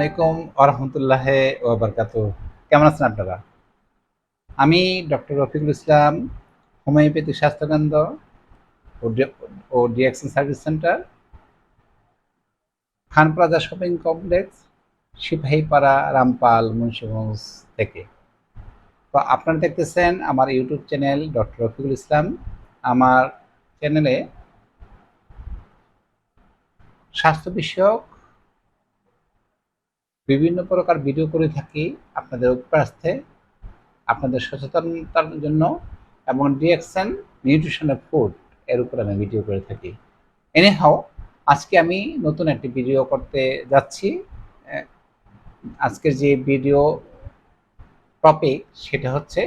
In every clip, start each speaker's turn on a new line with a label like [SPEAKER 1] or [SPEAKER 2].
[SPEAKER 1] আলাইকুম আরহামতুল্লাহ ওবরকাত কেমন আছেন আপনারা? আমি ডক্টর রফিকুল ইসলাম হোমিওপ্যাথিক স্বাস্থ্যকেন্দ্র ও ডি- ও ডিএকশন service centre Khan plaza shopping complex, Sipahipara, Rampal, Munshiganj থেকে। তো আপনারা দেখতেছেন আমার YouTube channel doctor Rafiqul Islam. আমার চ্যানেলে স্বাস্থ্য বিষয়ক বিভিন্ন প্রকার ভিডিও করে থাকি আপনাদের উপরাস্তে আপনাদের সচেতনতার জন্য এবং ডিএকশন নিউট্রিশনের ফুড এর উপর আমি ভিডিও করে থাকি। এনিহাও আজকে আমি নতুন একটি ভিডিও করতে যাচ্ছি। আজকের যে ভিডিও টপিক সেটা হচ্ছে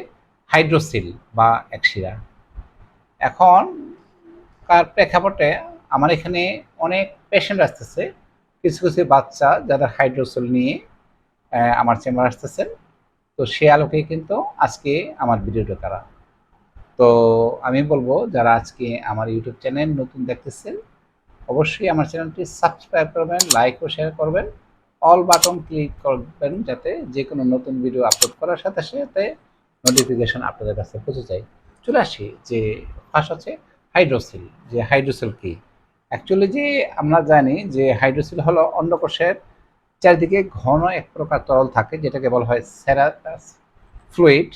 [SPEAKER 1] হাইড্রোসিল বা একশিরা এখন, কার প্রেক্ষাপটে আমার এখানে অনেক পেশেন্ট আসতেছে। কিছু কিছু বাচ্চা যারা হাইড্রোসোল নিয়ে আমার চেম্বার আসতেছেন তো সে আলোকে কিন্তু আজকে আমার ভিডিওটা করা তো আমি বলব, যারা আজকে আমার ইউটিউব চ্যানেল নতুন দেখতেছেন, অবশ্যই আমার চ্যানেলটি সাবস্ক্রাইব করবেন লাইক ও শেয়ার করবেন অল বাটন ক্লিক করবেন যাতে যে কোনো নতুন ভিডিও আপলোড করার সাথে সাথে নোটিফিকেশন আপনাদের কাছে পৌঁছে যায়। চলে আসি, যে ফার্স্ট হচ্ছে হাইড্রোসিল যে হাইড্রোসিল কি? অ্যাকচুয়ালি যে আমরা জানি যে হাইড্রোসিল হলো অন্ডকোষের চারিদিকে ঘন এক প্রকার তরল থাকে, যেটাকে বলা হয় সেরাস ফ্লুইড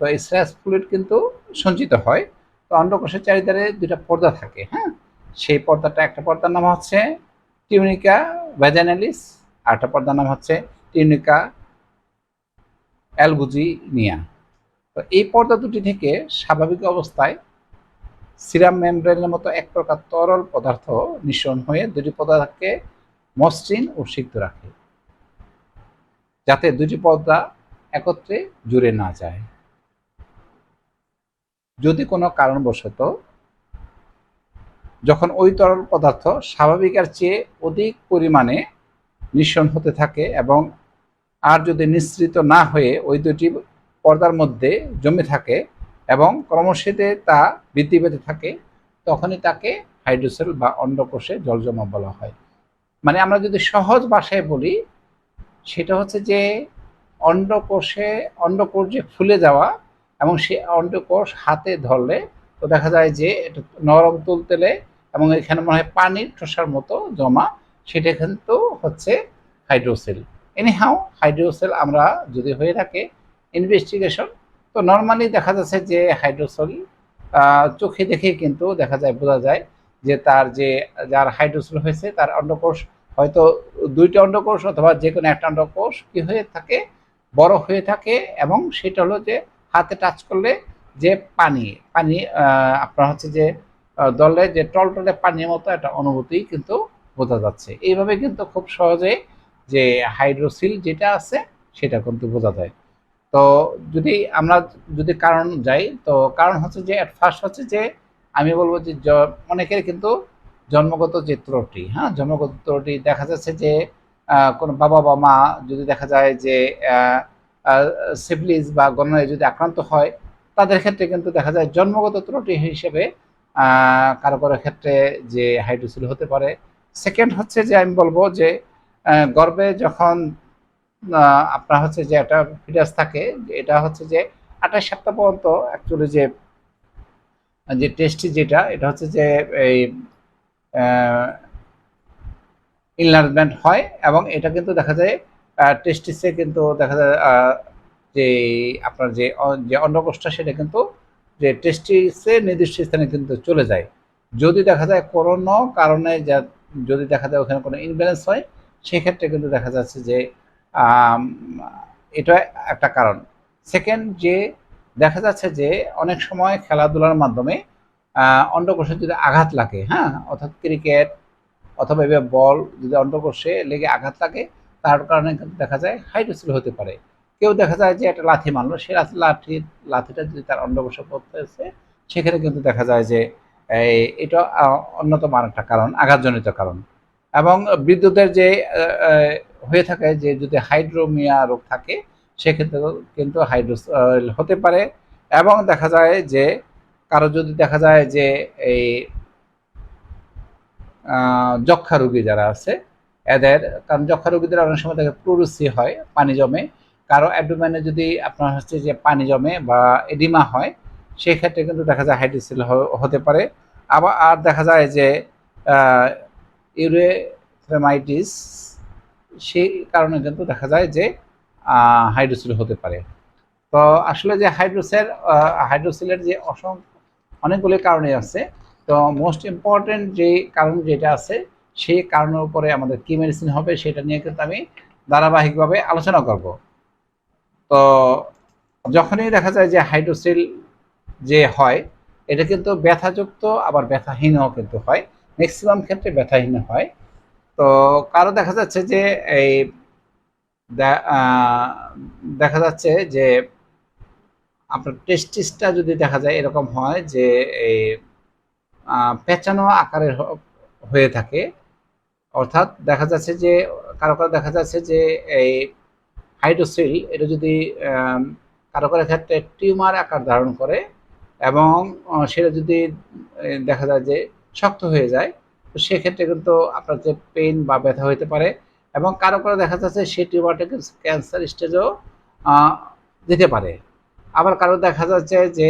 [SPEAKER 1] তো এই স্যারাস ফ্লুইড কিন্তু সঞ্চিত হয়। তো অন্ডকোষের চারিধারে দুটা পর্দা থাকে হ্যাঁ? সেই পর্দাটা একটা পর্দার নাম হচ্ছে টিউনিকা ভ্যাজানালিস আর একটা পর্দার নাম হচ্ছে টিউনিকা অ্যালবুজিনিয়া তো এই পর্দা দুটি থেকে স্বাভাবিক অবস্থায় সিরাম মেমব্রেনের মতো এক প্রকার তরল পদার্থ মিশ্রণ হয়ে দুটি পদার্থকে মসৃণ ও সিদ্ধ রাখে, যাতে দুটি পর্দা একত্রে জুড়ে না যায়। যদি কোনো কারণবশত যখন ওই তরল পদার্থ স্বাভাবিকের চেয়ে অধিক পরিমাণে মিশ্রণ হতে থাকে এবং আর যদি নিঃসৃত না হয়ে ওই দুটি পর্দার মধ্যে জমে থাকে এবং ক্রমশিতে তা বৃদ্ধি পেতে থাকে, তখনই তাকে হাইড্রোসেল বা অন্ডকোষে জলজমা বলা হয়। মানে আমরা যদি সহজ ভাষায় বলি, সেটা হচ্ছে যে অন্ডকোষে, অন্ডকোষ যে ফুলে যাওয়া এবং সে অন্ডকোষ হাতে ধরলে তো দেখা যায় যে এটা নরম তুলতেলে এবং এখানে মনে হয় পানির ঠোসার মতো জমা, সেটা কিন্তু হচ্ছে হাইড্রোসেল। এনিহাও হাইড্রোসেল আমরা যদি হয়ে থাকে ইনভেস্টিগেশন তো নর্মালি দেখা যাচ্ছে যে হাইড্রোসল চোখে দেখে কিন্তু দেখা যায়, বোঝা যায় যে তার যে, যার হাইড্রোসেল হয়েছে, তার অন্ডকোষ হয়তো দুইটা অন্ডকোষ অথবা যে কোনো একটা অন্ডকোষ কি হয়ে থাকে, বড় হয়ে থাকে এবং সেটা হলো যে হাতে টাচ করলে যে পানি পানি আপনার হচ্ছে যে দলে যে টলটলে পানির মতো একটা অনুভূতি কিন্তু বোঝা যাচ্ছে। এইভাবে কিন্তু খুব সহজে যে হাইড্রোসিল যেটা আছে, সেটা কিন্তু বোঝা যায়। তো যদি আমরা যদি কারণ যাই, তো কারণ হচ্ছে যে অ্যাট ফার্স্ট হচ্ছে যে, আমি বলব যে অনেকের কিন্তু জন্মগত যে ত্রুটি হ্যাঁ জন্মগত ত্রুটি দেখা যাচ্ছে যে কোনো বাবা বা মা যদি দেখা যায় যে সিভিলিস বা গণনায় যদি আক্রান্ত হয়, তাদের ক্ষেত্রে কিন্তু দেখা যায় জন্মগত ত্রুটি হিসেবে কারও কারও ক্ষেত্রে যে হাইড্রোসিল হতে পারে। সেকেন্ড হচ্ছে যে, আমি বলব যে গর্বে যখন আপনার হচ্ছে যে একটা ফিটাস থাকে এটা হচ্ছে যে আঠাশ সপ্তাহ পর্যন্ত অ্যাকচুয়ালি যে যে টেস্টি যেটা, এটা হচ্ছে যে এই ইনলার্জমেন্ট হয় এবং এটা কিন্তু দেখা যায় টেস্টিসে কিন্তু দেখা যায় যে আপনার যে যে সেটা কিন্তু যে টেস্টিসে নির্দিষ্ট স্থানে কিন্তু চলে যায়। যদি দেখা যায় কোনো কারণে যা, যদি দেখা যায় ওখানে কোনো ইনব্যালেন্স হয়, সেক্ষেত্রে কিন্তু দেখা যাচ্ছে যে এটা একটা কারণ। সেকেন্ড যে দেখা যাচ্ছে যে অনেক সময় খেলাধুলার মাধ্যমে অন্ডকোষে যদি আঘাত লাগে হ্যাঁ অর্থাৎ ক্রিকেট অথবা এভাবে বল যদি অন্ডকোষে লেগে আঘাত লাগে, তার কারণে দেখা যায় হাইড্রোসিল হতে পারে। কেউ দেখা যায় যে একটা লাথি মারলো, সে লাথি লাঠি লাথিটা যদি তার অন্ডকোষে পড়তেছে সেখানে কিন্তু দেখা যায় যে এটা অন্যতম আর একটা কারণ, আঘাতজনিত কারণ। এবং বিদ্যুতের যে হয়ে থাকে যে যদি হাইড্রোমিয়া রোগ থাকে সেক্ষেত্রে কিন্তু হাইড্রোস হতে পারে। এবং দেখা যায় যে, কারও যদি দেখা যায় যে এই যক্ষা রোগী যারা আছে, এদের কারণ যক্ষা রোগীদের অনেক সময় থেকে প্লুরুসি হয় পানি জমে। কারও অ্যাবডোমেনে যদি আপনার হচ্ছে যে পানি জমে বা এডিমা হয় সেই ক্ষেত্রে কিন্তু দেখা যায় হাইড্রোসিল হতে পারে। আবার আর দেখা যায় যে ইউরেথ্রেমাইটিস সেই কারণে কিন্তু দেখা যায় যে হাইড্রোসিল হতে পারে। তো আসলে যে হাইড্রোসেল হাইড্রোসিলের যে অসংখ্য অনেকগুলি কারণই আছে। তো মোস্ট ইম্পর্টেন্ট যে কারণ যেটা আছে সেই কারণের উপরে আমাদের কি মেডিসিন হবে সেটা নিয়ে কিন্তু আমি ধারাবাহিকভাবে আলোচনা করব। তো যখনই দেখা যায় যে হাইড্রোসিল যে হয়, এটা কিন্তু ব্যথাযুক্ত, আবার ব্যথাহীনও কিন্তু হয়। ম্যাক্সিমাম ক্ষেত্রে ব্যথাহীন হয়। তো কারও দেখা যাচ্ছে যে এই দেখা যাচ্ছে যে আপনার টেস্টিসটা যদি দেখা যায় এরকম হয় যে এই পেঁচানো আকারের হয়ে থাকে, অর্থাৎ দেখা যাচ্ছে যে, কারও কারও দেখা যাচ্ছে যে এই হাইড্রোসিল এটা যদি কারও কারও ক্ষেত্রে টিউমার আকার ধারণ করে এবং সেটা যদি দেখা যায় যে শক্ত হয়ে যায় তো সেক্ষেত্রে কিন্তু আপনার যে পেইন বা ব্যথা হইতে পারে এবং কারও কারও দেখা যাচ্ছে সেই টিউমারটাকে ক্যান্সার স্টেজও দিতে পারে। আবার কারও দেখা যাচ্ছে যে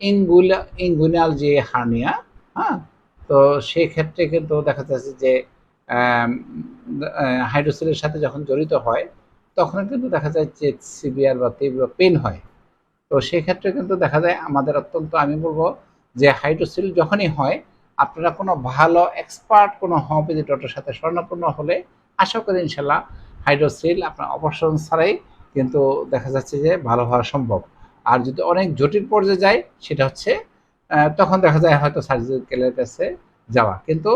[SPEAKER 1] ইনগুলা ইনগুনাল যে হার্নিয়া হ্যাঁ? তো সেই ক্ষেত্রে কিন্তু দেখা যাচ্ছে যে হাইড্রোসিলের সাথে যখন জড়িত হয়, তখন কিন্তু দেখা যায় যে সিভিয়ার বা তীব্র পেন হয়। তো সেই ক্ষেত্রে কিন্তু দেখা যায় আমাদের অত্যন্ত, আমি বলব যে হাইড্রোসিল যখনই হয় আপনারা কোনো ভালো এক্সপার্ট কোনো হোমিওপ্যাথি ডক্টরের সাথে স্বর্ণপূর্ণ হলে আশা করি ইনশাল্লাহ হাইড্রোসিল আপনার অপারেশন ছাড়াই কিন্তু দেখা যাচ্ছে যে ভালো হওয়া সম্ভব। আর যদি অনেক জটিল পর্যায়ে যায়, সেটা হচ্ছে তখন দেখা যায় হয়তো সার্জিক্যালের কাছে যাওয়া। কিন্তু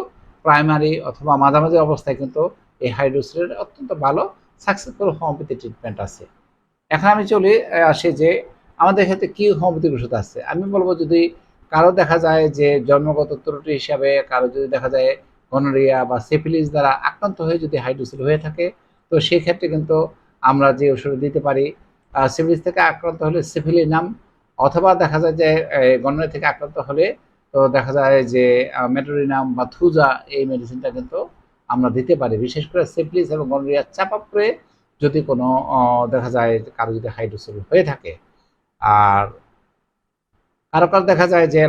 [SPEAKER 1] প্রাইমারি অথবা মাঝামাঝি অবস্থায় কিন্তু এই হাইড্রোসিলের অত্যন্ত ভালো সাকসেসফুল হোমিওপ্যাথি ট্রিটমেন্ট আছে। এখন আমি চলি আসি যে আমাদের ক্ষেত্রে কি হোমিওপ্যাথিক ওষুধ আছে? আমি বলব যদি কারও দেখা যায় যে জন্মগত ত্রুটি হিসাবে, কারও যদি দেখা যায় গনোরিয়া বা সেফিলিস দ্বারা আক্রান্ত হয়ে যদি হাইড্রোসিল হয়ে থাকে, তো সেই ক্ষেত্রে কিন্তু আমরা যে ওষুধ দিতে পারি সিফিলিস থেকে আক্রান্ত হলে সিফিলিনাম অথবা দেখা যায় যে গনোরিয়া থেকে আক্রান্ত হলে তো দেখা যায় যে মেটোরিনাম বা থুজা এই মেডিসিনটা কিন্তু আমরা দিতে পারি। বিশেষ করে সিফিলিস এবং গনোরিয়া চাপা পড়ে যদি কোনো দেখা যায় কারও যদি হাইড্রোসিল হয়ে থাকে। আর কারও কারও দেখা যায় যে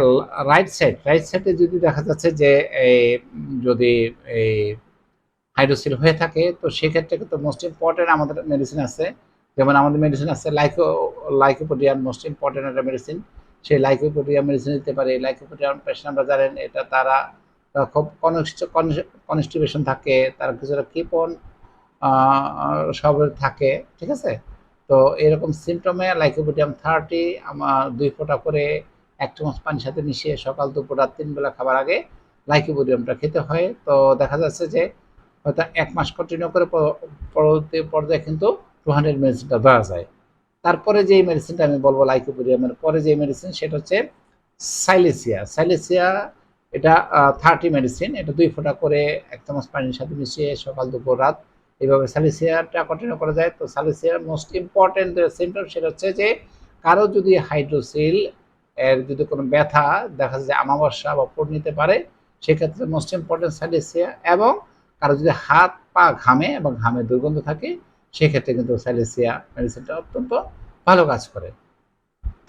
[SPEAKER 1] রাইট সাইড রাইট সাইডে যদি দেখা যাচ্ছে যে যদি এই হাইড্রোসিল হয়ে থাকে, তো সেক্ষেত্রে কিন্তু মোস্ট ইম্পর্টেন্ট আমাদের মেডিসিন আছে। যেমন আমাদের মেডিসিন আছে লাইকো লাইকোপোডিয়ান মোস্ট ইম্পর্টেন্ট একটা মেডিসিন সেই লাইকোপোডিয়াম মেডিসিন দিতে পারে। লাইকোপোডিয়াম পেশেন্ট আমরা জানেন, এটা তারা খুব কনস্টিপেশন থাকে, তার কিছুটা কিপন সব থাকে, ঠিক আছে? তো এরকম সিমটমে লাইকোপোডিয়াম থার্টি আমার দুই ফোঁটা করে এক চামচ পানির সাথে মিশিয়ে সকাল, দুপুর, রাত তিন বেলা খাবার আগে লাইকোপোডিয়ামটা খেতে হয়। তো দেখা যাচ্ছে যে হয়তো এক মাস কন্টিনিউ করে পরবর্তী পর্যায়ে কিন্তু টু হান্ড্রেড মেডিসিনটা দেওয়া যায়। তারপরে যেই মেডিসিনটা আমি বলব লাইকোপোডিয়ামের পরে যে মেডিসিন সেটা হচ্ছে সাইলেসিয়া সাইলেসিয়া এটা থার্টি মেডিসিন এটা দুই ফোঁটা করে এক চামচ পানির সাথে মিশিয়ে সকাল, দুপুর, রাত এইভাবে সালিসিয়াটা কন্টিনিউ করা যায়। তো সালিসিয়ার মোস্ট ইম্পর্টেন্ট সিমটম সেটা হচ্ছে যে, কারও যদি হাইড্রোসিল এর যদি কোনো ব্যথা দেখা যায় আমাবস্যা বা পড় নিতে পারে, সেক্ষেত্রে মোস্ট ইম্পর্টেন্ট সালিসিয়া এবং কারও যদি হাত পা ঘামে এবং ঘামে দুর্গন্ধ থাকে, সেক্ষেত্রে কিন্তু সাইলেসিয়া মেডিসিনটা অত্যন্ত ভালো কাজ করে।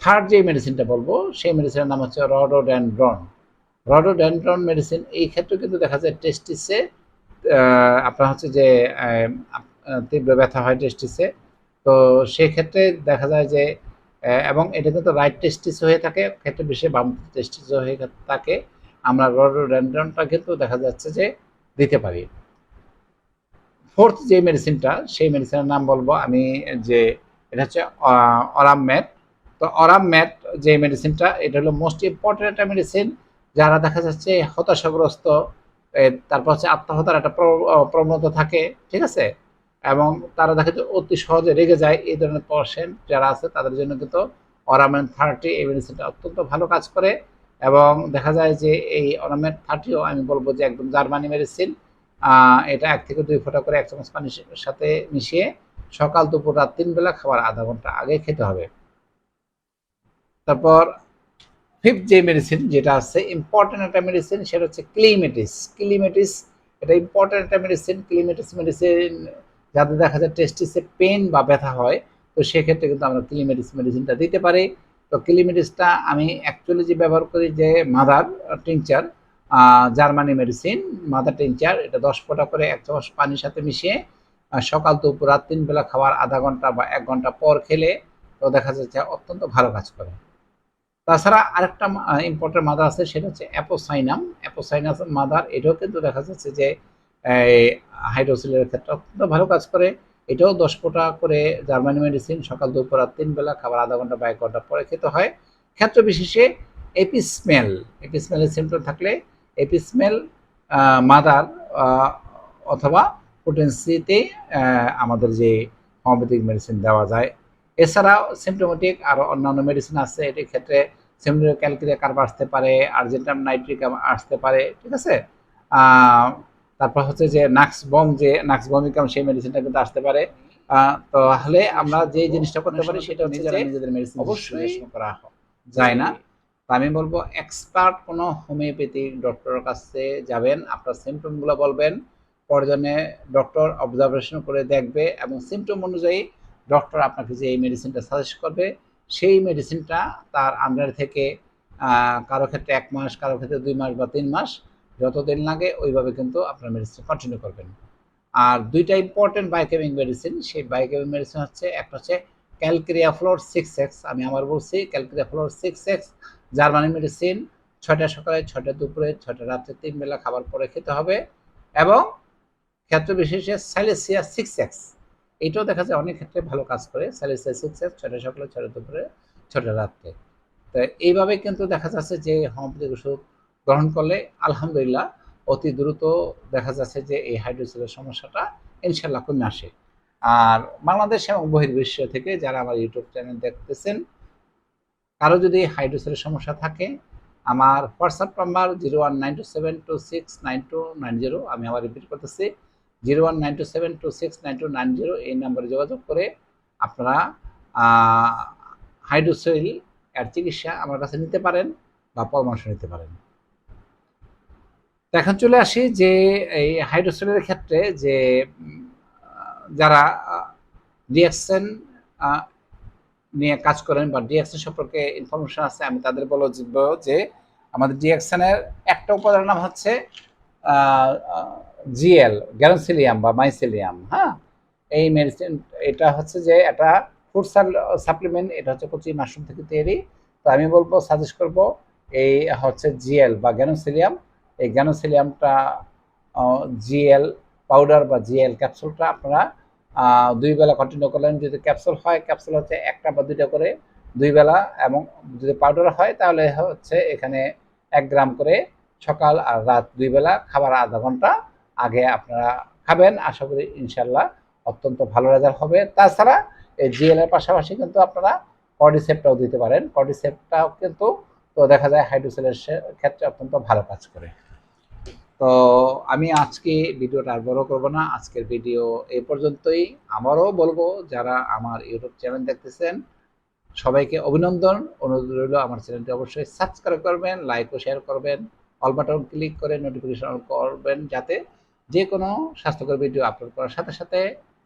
[SPEAKER 1] থার্ড যে মেডিসিনটা বলব, সেই মেডিসিনের নাম হচ্ছে রডোড্যান্ড্রন রডোড্যান্ড্রন মেডিসিন এই ক্ষেত্রে কিন্তু দেখা যায় টেস্টিসে আপনার হচ্ছে যে তীব্র ব্যথা হয় টেস্টিসে তো সেক্ষেত্রে দেখা যায় যে এবং এটা কিন্তু রাইট টেস্টিস হয়ে থাকে, ক্ষেত্রে বেশি বাম টেস্টিস হয়ে থাকে। আমরা রডোড্যান্ড্রনটা কিন্তু দেখা যাচ্ছে যে, দিতে পারি। ফোর্থ যে মেডিসিনটা সেই মেডিসিনের নাম বলব আমি যে, এটা হচ্ছে অরাম ম্যাট তো অরাম ম্যাট যে মেডিসিনটা এটা হলো মোস্ট ইম্পর্টেন্ট একটা মেডিসিন যারা দেখা যাচ্ছে হতাশাগ্রস্ত তারপর হচ্ছে আত্মহত্যার একটা প্রবণতা থাকে, ঠিক আছে? এবং তারা দেখা যায় অতি সহজে রেগে যায় এই ধরনের পার্সেন্ট যারা আছে, তাদের জন্য কিন্তু অরামেন থার্টি এই মেডিসিনটা অত্যন্ত ভালো কাজ করে। এবং দেখা যায় যে এই অরামেন থার্টিও আমি বলব যে একদম জার্মানি মেডিসিন এটা এক থেকে দুই ফোঁটা করে এক চামচ পানির সাথে মিশিয়ে সকাল দুপুর রাত তিন বেলা খাবার আধা ঘণ্টা আগে খেতে হবে। তারপর ফিফথ যে মেডিসিন যেটা আছে ইম্পর্টেন্ট একটা মেডিসিন সেটা হচ্ছে ক্লিমেটিস ক্লিমেটিস এটা ইম্পর্টেন্ট একটা মেডিসিন ক্লিমেটিস মেডিসিন যাদের দেখা যায় টেস্টিসে পেন বা ব্যথা হয়, তো সেক্ষেত্রে কিন্তু আমরা ক্লিমেটিস মেডিসিনটা দিতে পারি। তো ক্লিমেটিসটা আমি অ্যাকচুয়ালি যে ব্যবহার করি যে mother tincture Germany medicine mother tincture এটা দশ ফোঁটা করে এক চামচ পানির সাথে মিশিয়ে সকাল দুপুর রাত তিন বেলা খাওয়ার আধা ঘণ্টা বা এক ঘণ্টা পর খেলে, তো দেখা যাচ্ছে অত্যন্ত ভালো কাজ করে। তাছাড়া আরেকটা ইম্পর্টেন্ট মাদার আছে, সেটা হচ্ছে অ্যাপোসাইনাম। অ্যাপোসাইনাস মাদার, এটাও কিন্তু দেখা যাচ্ছে যে হাইড্রোসিলের ক্ষেত্রে অত্যন্ত ভালো কাজ করে। এটাও দশ ফোঁটা করে জার্মানি মেডিসিন, সকাল দুপুর রাত তিন বেলা, খাবার আধা ঘণ্টা বা এক ঘণ্টা পরে খেতে হয়। ক্ষেত্র বিশেষে এপিস্মেল, এপিস্মেলের সিমটম থাকলে এপিস্মেল মাদার অথবা পোটেন্সিতে আমাদের যে হোমিওপ্যাথিক মেডিসিন দেওয়া যায়। এছাড়াও সিমটোমেটিক আরও অন্যান্য মেডিসিন আছে, এটির ক্ষেত্রে সিমটোমেটিক ক্যালকিরিয়া কার্ভ আসতে পারে আর্জেন্টাম নাইট্রিক আসতে পারে ঠিক আছে? তারপর হচ্ছে যে নাক্স বম যে নাক্স বমিকাম সেই মেডিসিনটা কিন্তু আসতে পারে। তাহলে আমরা যে জিনিসটা করতে পারি সেটা হচ্ছে
[SPEAKER 2] নিজেরা নিজেদের মেডিসিন
[SPEAKER 1] অবশ্যই করা যায় না? আমি বলব এক্সপার্ট কোনো হোমিওপ্যাথি ডক্টরের কাছে যাবেন আপনার সিমটমগুলো বলবেন পরজনে ডক্টর অবজারভেশন করে দেখবে এবং সিমটম অনুযায়ী ডক্টর আপনাকে যে এই মেডিসিনটা সাজেস্ট করবে সেই মেডিসিনটা তার আন্ডার থেকে কারও ক্ষেত্রে এক মাস, কারও ক্ষেত্রে দুই মাস বা তিন মাস যতদিন লাগে ওইভাবে কিন্তু আপনার মেডিসিন কন্টিনিউ করবেন। আর দুইটা ইম্পর্টেন্ট বায়োকেমিক মেডিসিন সেই বায়োকেমিক মেডিসিন হচ্ছে, একটা হচ্ছে ক্যালকেরিয়া ফ্লোর সিক্স এক্স আমি আমার বলছি calcarea fluor six X Germany medicine ছয়টা সকালে, ছয়টা দুপুরে, ছয়টা রাত্রে তিন বেলা খাবার পরে খেতে হবে এবং ক্ষেত্র বিশেষে স্যালেসিয়া সিক্স এক্স এটাও দেখা যায় অনেক ক্ষেত্রে ভালো কাজ করে স্যালেসিয়া সিক্স এক্স ছয়টা সকালে, ছয়টা দুপুরে, ছয়টা রাত্রে। তো এইভাবে কিন্তু দেখা যাচ্ছে যে হোমিওপ্যাথিক ওষুধ গ্রহণ করলে আলহামদুলিল্লাহ অতি দ্রুত দেখা যাচ্ছে যে এই হাইড্রোসিলের সমস্যাটা ইনশাল্লাহ কমে আসে। আর বাংলাদেশ এবং বহির্বিশ্ব থেকে যারা আমার ইউটিউব চ্যানেল দেখতেছেন, কারও যদি হাইড্রোসেলের সমস্যা থাকে, আমার WhatsApp number zero one nine two seven two six nine two nine zero, আমি আবার রিপিট করতেছি zero one nine two seven two six nine two nine zero এই নাম্বারে যোগাযোগ করে আপনারা হাইড্রোসেল এর চিকিৎসা আমার কাছে নিতে পারেন বা পরামর্শ নিতে পারেন। এখন চলে আসি যে এই হাইড্রোসেলের ক্ষেত্রে যে যারা রিয়াকশন নিয়ে কাজ করেন বা ডিএক্সএন সম্পর্কে ইনফরমেশন আছে, আমি তাদের বলব যে, আমাদের ডিএক্সএনের একটা উপাদানের নাম হচ্ছে জিএল গ্যারোসিলিয়াম বা মাইসিলিয়াম হ্যাঁ? এই মেডিসিন এটা হচ্ছে যে এটা ফুড সাপ্লিমেন্ট এটা হচ্ছে কচি মাশরুম থেকে তৈরি। তো আমি বলব সাজেস্ট করব, এই হচ্ছে জিএল বা গ্যানোসিলিয়াম এই গ্যানোসিলিয়ামটা জিএল পাউডার বা জিএল ক্যাপসুলটা আপনারা দুই বেলা কন্টিনিউ করলেন। যদি ক্যাপসুল হয় ক্যাপসুল হচ্ছে একটা বা দুইটা করে, দুই বেলা। এবং যদি পাউডার হয়, তাহলে হচ্ছে এখানে এক গ্রাম করে সকাল আর রাত দুই বেলা, খাবার আধা ঘণ্টা আগে আপনারা খাবেন। আশা করি ইনশাল্লাহ অত্যন্ত ভালো রেজাল্ট হবে। তাছাড়া এই জিএল এর পাশাপাশি কিন্তু আপনারা কর্ডিসেপটাও দিতে পারেন। কর্ডিসেপটাও কিন্তু তো দেখা যায় হাইড্রোসেলের ক্ষেত্রে অত্যন্ত ভালো কাজ করে। তো আমি আজকে ভিডিওটা আর বড় করব না। আজকের ভিডিও এই পর্যন্তই। আমারও বলব, যারা আমার ইউটিউব চ্যানেল দেখতেছেন, সবাইকে অভিনন্দন। অনুরোধ রইল, আমার চ্যানেলটি অবশ্যই সাবস্ক্রাইব করবেন লাইক ও শেয়ার করবেন। অল বাটন ক্লিক করে নোটিফিকেশন অন করবেন যাতে যে কোনো স্বাস্থ্যকর ভিডিও আপলোড করার সাথে সাথে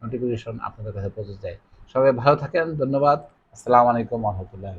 [SPEAKER 1] নোটিফিকেশন আপনাদের কাছে পৌঁছে যায়। সবাই ভালো থাকেন, ধন্যবাদ। আসসালামু আলাইকুম রহমতুল্লাহ